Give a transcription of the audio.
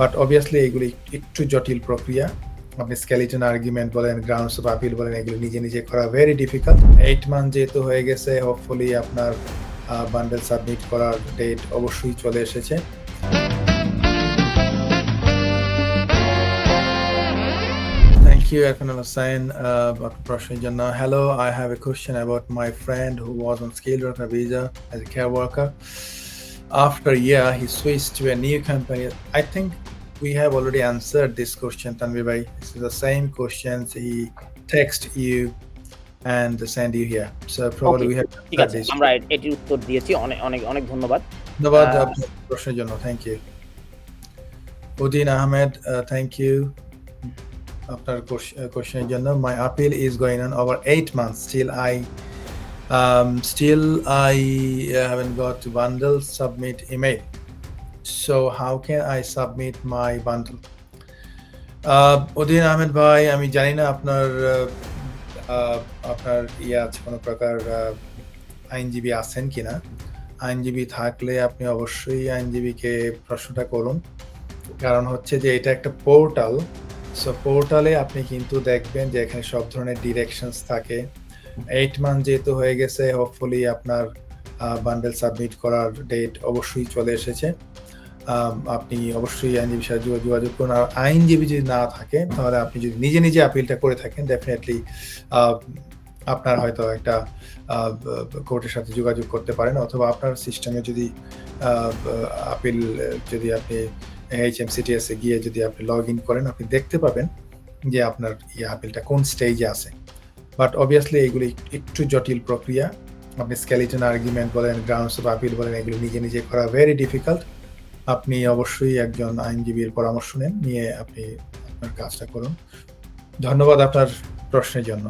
But obviously এগুলি একটু জটিল প্রক্রিয়া আপনি স্কেলিটন আর্গুমেন্ট বলেন গ্রাউন্ডস অফ আপিল বলেন এগুলো নিজে নিজে করা ভেরি ডিফিকাল্ট এইট মান্থ যেহেতু হয়ে গেছে হোপফুলি আপনার বান্ডেল সাবমিট করার ডেট অবশ্যই চলে এসেছে you, Arkanal Hussain. Uh, Dr. Prashant Janna. Hello, I have a question about my friend who was on skilled worker visa as a care worker. After a year, he switched to a new company. I think we have already answered this question, Tanvi Bhai. This is the same questions he text you and send you here. So probably Okay, we have ঠিক answered আছে this. আমরা এ- এটির উত্তর দিয়েছি অনেক অনেক অনেক ধন্যবাদ ধন্যবাদ আহ, আপনার প্রশ্নের জন্য thank you Uddin Ahmed thank you আপনার কোশ্চেনের জন্য my appeal is going on over eight months still I still I haven't got bundle submit email so how can I submit my bundle Uddin Ahmed ভাই আমি জানি না আপনার আহ, আহ, আপনার ইয়ে আছে কোনো প্রকার আইনজীবী আছেন কিনা। আইনজীবী থাকলে আপনি অবশ্যই আইনজীবীকে প্রশ্নটা করুন। কারণ হচ্ছে যে এটা একটা পোর্টাল। সো পোর্টালে আপনি কিন্তু দেখবেন যে এখানে সব ধরনের ডিরেকশনস থাকে। এইট মান্থ যেহেতু হয়ে গেছে হোপফুলি আপনার বান্ডেল সাবমিট করার ডেট অবশ্যই চলে এসেছে। আপনি অবশ্যই আইনজীবীর সাথে যোগা- যোগাযোগ করুন। আর আইনজীবী যদি না থাকে, তাহলে আপনি যদি নিজে নিজে আপিলটা করে থাকেন ডেফিনেটলি আপনার হয়তো একটা কোর্টের সাথে যোগাযোগ করতে পারেন। অথবা আপনার সিস্টেমে যদি আপিল যদি আপনি এইচ এম সিটিএস গিয়ে যদি আপনি লগ ইন করেন, আপনি দেখতে পাবেন যে আপনার ইয়ে আপিলটা কোন স্টেজে আছে। বাট অবভিয়াসলি এগুলি একটু জটিল প্রক্রিয়া। আপনি স্কেলিটন আর্গুমেন্ট বলেন গ্রাউন্ডস অফ আপিল বলেন, এগুলি নিজে নিজে করা ভেরি ডিফিকাল্ট আপনি অবশ্যই একজন আইনজীবীর পরামর্শ নেন, নিয়ে আপনি আপনার কাজটা করুন। ধন্যবাদ আপনার প্রশ্নের জন্য।